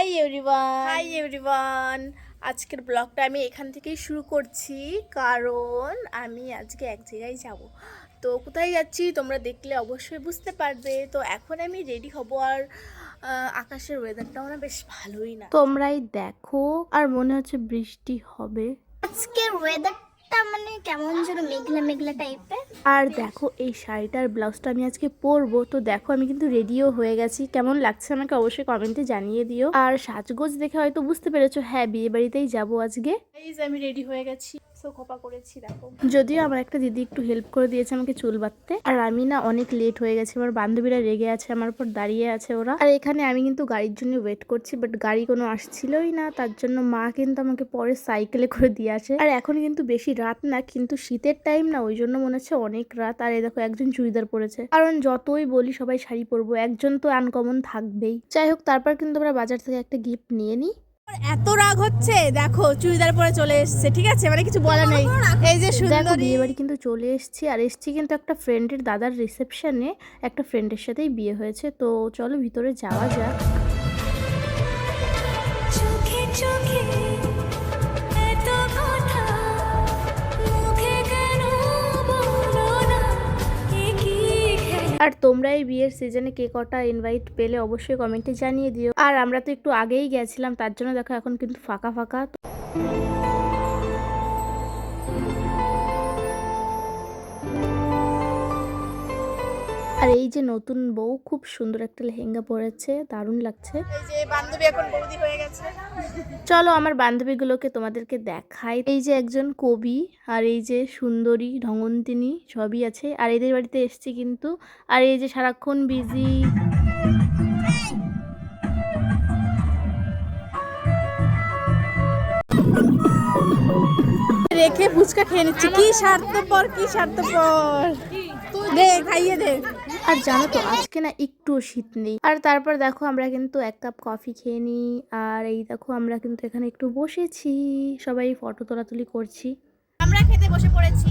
Hi everyone hi everyone আজকের ব্লগটা আমি এখান থেকেই শুরু করছি কারণ আমি আজকে এক জায়গায় যাব। তো কোথায় যাচ্ছি তোমরা দেখলে অবশ্যই বুঝতে পারবে। তো এখন আমি রেডি হব আর আকাশের ওয়েদারটাও না বেশ ভালোই না। তোমরাই দেখো আর মনে হচ্ছে বৃষ্টি হবে। আজকের মানে কেমন যেন মেঘলা মেঘলা টাইপের আর দেখো, এই শাড়িটার ব্লাউজটা আমি আজকে পরবো। তো দেখো, আমি কিন্তু রেডিও হয়ে গেছি। কেমন লাগছে আমাকে অবশ্যই কমেন্টে জানিয়ে দিও। আর সাজগোজ দেখে হয়তো বুঝতে পেরেছ হ্যাঁ বিয়ে বাড়িতেই যাব আজকে। আমি রেডি হয়ে গেছি। সো করেছি, দেখো। যদিও আমার একটা দিদি একটু হেল্প করে দিয়েছে আমাকে চুল বাঁধতে। আর আমি না অনেক লেট হয়ে গেছে, আমার বান্ধবীরা রেগে আছে, আমার উপর দাঁড়িয়ে আছে ওরা। আর এখানে আমি কিন্তু গাড়ির জন্য ওয়েট করছি বাট গাড়ি কোনো আসছিলই না, তার জন্য মা কিন্তু আমাকে পরে সাইকেলে করে দিয়ে আসে। আর এখন কিন্তু বেশি রাত না, কিন্তু শীতের টাইম না, ওই জন্য মনে হচ্ছে অনেক রাত। আর এই দেখো একজন চুড়িদার পরেছে। কারণ যতই বলি সবাই শাড়ি পরবো, একজন তো আনকমন থাকবেই। যাই হোক, তারপর কিন্তু আমরা বাজার থেকে একটা গিফট নিয়ে নিই। এত রাগ হচ্ছে দেখো চুড়িদার পরে চলে এসছে ঠিক আছে? মানে কিছু বলা নেই। এই যে দেখো সুন্দরী বিয়ে বাড়ি কিন্তু চলে এসেছি আর এসছি কিন্তু একটা ফ্রেন্ডের দাদার রিসেপশনে একটা ফ্রেন্ডের সাথেই বিয়ে হয়েছে। তো চলো ভিতরে যাওয়া যাক। চোখে চোখে আর তোমরা এই বিয়ের সিজনে কে কটা ইনভাইট পেলে অবশ্যই কমেন্টে জানিয়ে দিও। আর আমরা তো একটু আগেই গেছিলাম, তার জন্য দেখো এখন কিন্তু ফাঁকা ফাঁকা। আর এই যে নতুন বউ খুব সুন্দর একটা লেহেঙ্গা পরেছে দারুণ লাগছে। এই যে বান্ধবী এখন বৌদি হয়ে গেছে। চলো আমার বান্ধবীগুলোকে তোমাদেরকে দেখাই। এই যে একজন কবি আর এই যে সুন্দরী ঢঙ্গন্তিনী সবই আছে। আর এদের বাড়িতে এসছি কিন্তু। আর এই যে সারাক্ষণ বিজি রেখে ফুচকা খেয়ে নিচ্ছি। কি স্বার্থপর কি স্বার্থপর। দে খাইয়ে দে। আর জানো তো আজকে না একটুও শীত নেই। আর তারপর দেখো আমরা কিন্তু এক কাপ কফি খেয়ে নিই। আর এই দেখো আমরা কিন্তু এখানে একটু বসেছি। সবাই ফটো তোলাতুলি করছি। আমরা খেতে বসে পড়েছি।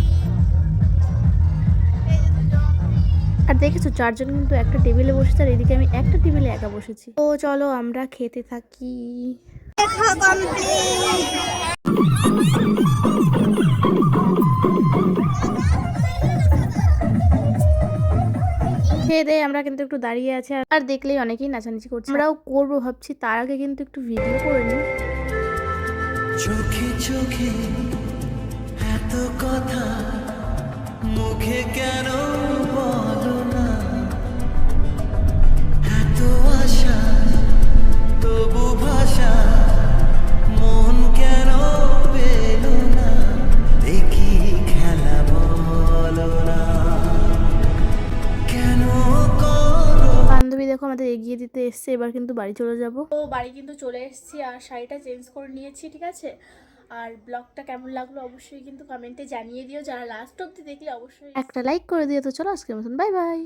আর দেখেছ চারজন কিন্তু একটা টেবিলে বসেছে আর এদিকে আমি একটা টেবিলে একা বসেছি। তো চলো আমরা খেতে থাকি। খেয়ে দেয় আমরা কিন্তু একটু দাঁড়িয়ে আছি আর- দেখলেই অনেকেই নাচানাচি করছে। আমরাও করব ভাবছি, তার আগে কিন্তু একটু ভিডিও করে নিই। চোখে চোখে এত কথা, মুখে কেন দিতে এসছে এবার কিন্তু বাড়ি চলে যাব। ও বাড়ি কিন্তু চলে এসেছি আর শাড়িটা চেঞ্জ করে নিয়েছি ঠিক আছে? আর ব্লগটা কেমন লাগল অবশ্যই কিন্তু কমেন্টে জানিয়ে দিও। যারা লাস্ট অব্দি দেখলে অবশ্যই একটা লাইক করে দিও। তো চলো আজকের মতন বাই বাই